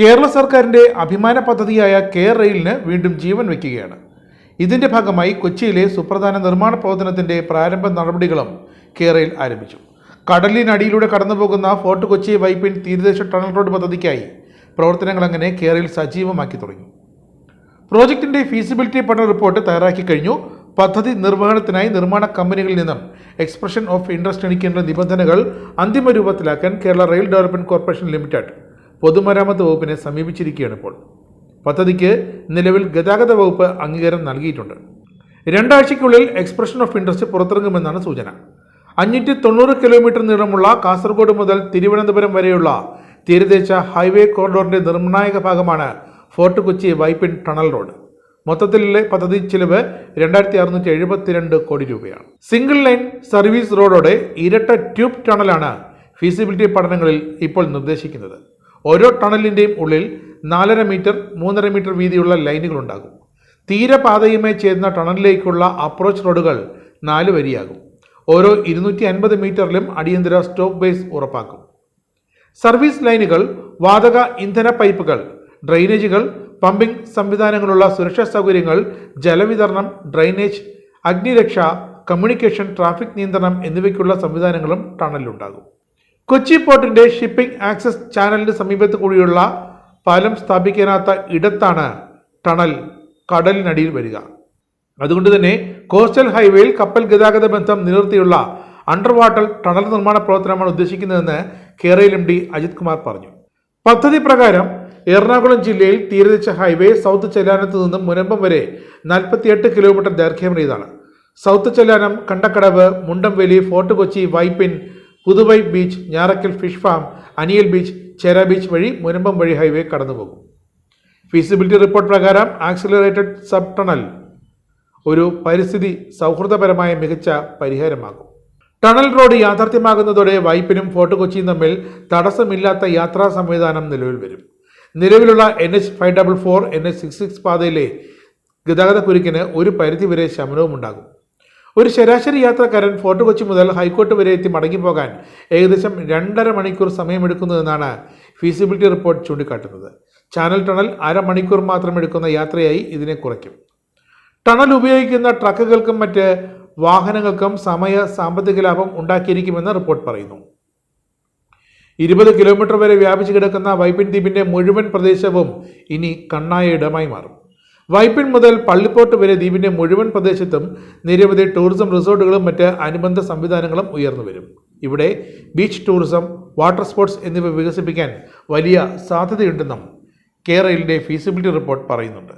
കേരള സർക്കാരിന്റെ അഭിമാന പദ്ധതിയായ കെയർ റെയിലിന് വീണ്ടും ജീവൻ വയ്ക്കുകയാണ്. ഇതിന്റെ ഭാഗമായി കൊച്ചിയിലെ സുപ്രധാന നിർമ്മാണ പ്രവർത്തനത്തിന്റെ പ്രാരംഭ നടപടികളും കെയർ റെയിൽ ആരംഭിച്ചു. കടലിനടിയിലൂടെ കടന്നുപോകുന്ന ഫോർട്ട് കൊച്ചി വൈപ്പിൻ തീരദേശ ടണൽ റോഡ് പദ്ധതിക്കായി പ്രവർത്തനങ്ങൾ അങ്ങനെ കേരളയിൽ സജീവമാക്കി തുടങ്ങി. പ്രോജക്റ്റിന്റെ ഫീസിബിലിറ്റി പഠന റിപ്പോർട്ട് തയ്യാറാക്കി കഴിഞ്ഞു. പദ്ധതി നിർവഹണത്തിനായി നിർമ്മാണ കമ്പനികളിൽ നിന്നും എക്സ്പ്രഷൻ ഓഫ് ഇൻട്രസ്റ്റ് എണിക്കേണ്ട നിബന്ധനകൾ അന്തിമ രൂപത്തിലാക്കാൻ Kerala rail development corporation limited പൊതുമരാമത്ത് വകുപ്പിനെ സമീപിച്ചിരിക്കുകയാണ് ഇപ്പോൾ. പദ്ധതിക്ക് നിലവിൽ ഗതാഗത വകുപ്പ് അംഗീകാരം നൽകിയിട്ടുണ്ട്. രണ്ടാഴ്ചയ്ക്കുള്ളിൽ എക്സ്പ്രഷൻ ഓഫ് ഇൻട്രസ്റ്റ് പുറത്തിറങ്ങുമെന്നാണ് സൂചന. അഞ്ഞൂറ്റി തൊണ്ണൂറ് കിലോമീറ്റർ നീളമുള്ള കാസർഗോഡ് മുതൽ തിരുവനന്തപുരം വരെയുള്ള തീരദേശ ഹൈവേ കോറിഡോറിന്റെ നിർണായക ഭാഗമാണ് fort Kochi Vypin tunnel road. മൊത്തത്തിലുള്ള പദ്ധതി ചിലവ് രണ്ടായിരത്തി അറുന്നൂറ്റി എഴുപത്തിരണ്ട് കോടി രൂപയാണ്. സിംഗിൾ ലൈൻ സർവീസ് റോഡോടെ ഇരട്ട ട്യൂബ് ടണലാണ് ഫീസിബിലിറ്റി പഠനങ്ങളിൽ ഇപ്പോൾ നിർദ്ദേശിക്കുന്നത്. ഓരോ ടണലിന്റെയും ഉള്ളിൽ നാലര മീറ്റർ മൂന്നര മീറ്റർ വീതിയുള്ള ലൈനുകൾ ഉണ്ടാകും. തീരപാതയുമായി ചേരുന്ന ടണലിലേക്കുള്ള അപ്രോച്ച് റോഡുകൾ നാല് വരിയാകും. ഓരോ ഇരുന്നൂറ്റി അൻപത് മീറ്ററിലും അടിയന്തര സ്റ്റോപ്പ് ബേസ് ഉറപ്പാക്കും. സർവീസ് ലൈനുകൾ വാതക ഇന്ധന പൈപ്പുകൾ ഡ്രെയിനേജുകൾ പമ്പിംഗ് സംവിധാനങ്ങളുള്ള സുരക്ഷാ സൗകര്യങ്ങൾ ജലവിതരണം ഡ്രെയിനേജ് അഗ്നിരക്ഷ കമ്മ്യൂണിക്കേഷൻ ട്രാഫിക് നിയന്ത്രണം എന്നിവയ്ക്കുള്ള സംവിധാനങ്ങളും ടണലിലുണ്ടാകും. കൊച്ചി പോർട്ടിന്റെ ഷിപ്പിംഗ് ആക്സസ് ചാനലിന് സമീപത്ത് കൂടിയുള്ള പാലം സ്ഥാപിക്കാനാത്ത ഇടത്താണ് ടണൽ കടലിനടിയിൽ വരിക. അതുകൊണ്ട് തന്നെ കോസ്റ്റൽ ഹൈവേയിൽ കപ്പൽ ഗതാഗത ബന്ധം നിലനിർത്തിയുള്ള അണ്ടർ വാട്ടർ ടണൽ നിർമ്മാണ പ്രവർത്തനമാണ് ഉദ്ദേശിക്കുന്നതെന്ന് കേരള എം ഡി അജിത് കുമാർ പറഞ്ഞു. പദ്ധതി പ്രകാരം എറണാകുളം ജില്ലയിൽ തീരദേശ ഹൈവേ സൗത്ത് ചെല്ലാനത്ത് നിന്നും മുനമ്പം വരെ നാൽപ്പത്തിയെട്ട് kilometre ദൈർഘ്യമേറിയതാണ് south Chellanam Kandakkadavu Mundamveli Fort Kochi Vypin Puthuvype beach Njarakkal fish farm അനിയൽ beach ചേര ബീച്ച് വഴി മുനമ്പം വഴി ഹൈവേ കടന്നുപോകും. ഫീസിബിലിറ്റി റിപ്പോർട്ട് പ്രകാരം ആക്സിലറേറ്റഡ് സബ് ടണൽ ഒരു പരിസ്ഥിതി സൗഹൃദപരമായ മികച്ച പരിഹാരമാകും. ടണൽ റോഡ് യാഥാർത്ഥ്യമാകുന്നതോടെ വൈപ്പിനും ഫോർട്ട് കൊച്ചിയും തമ്മിൽ തടസ്സമില്ലാത്ത യാത്രാ സംവിധാനം നിലവിൽ വരും. നിലവിലുള്ള N H five double four N H six six പാതയിലെ ഗതാഗത കുരുക്കിന് ഒരു പരിധിവരെ ശമനവും ഉണ്ടാകും ഒരു ശരാശരി യാത്രക്കാരൻ ഫോർട്ട് കൊച്ചി മുതൽ ഹൈക്കോർട്ട് വരെ എത്തി മടങ്ങിപ്പോകാൻ ഏകദേശം രണ്ടര മണിക്കൂർ സമയമെടുക്കുന്നതെന്നാണ് ഫീസിബിലിറ്റി റിപ്പോർട്ട് ചൂണ്ടിക്കാട്ടുന്നത്. ചാനൽ ടണൽ അരമണിക്കൂർ മാത്രം എടുക്കുന്ന യാത്രയായി ഇതിനെ കുറയ്ക്കും. ടണൽ ഉപയോഗിക്കുന്ന ട്രക്കുകൾക്കും മറ്റ് വാഹനങ്ങൾക്കും സമയ സാമ്പത്തിക ലാഭം ഉണ്ടാക്കിയിരിക്കുമെന്ന് റിപ്പോർട്ട് പറയുന്നു. ഇരുപത് കിലോമീറ്റർ വരെ വ്യാപിച്ചു കിടക്കുന്ന വൈപ്പിൻ ദ്വീപിന്റെ മുഴുവൻ പ്രദേശവും ഇനി കണ്ണായ ഇടമായി മാറും. വൈപ്പിൻ മുതൽ പള്ളിപ്പോട്ട് വരെ ദ്വീപിന്റെ മുഴുവൻ പ്രദേശത്തും നിരവധി ടൂറിസം റിസോർട്ടുകളും മറ്റ് അനുബന്ധ സംവിധാനങ്ങളും ഉയർന്നു വരും. ഇവിടെ ബീച്ച് ടൂറിസം വാട്ടർ സ്പോർട്സ് എന്നിവ വികസിപ്പിക്കാൻ വലിയ സാധ്യതയുണ്ടെന്നും കേരളയിലെ ഫീസിബിലിറ്റി റിപ്പോർട്ട് പറയുന്നുണ്ട്.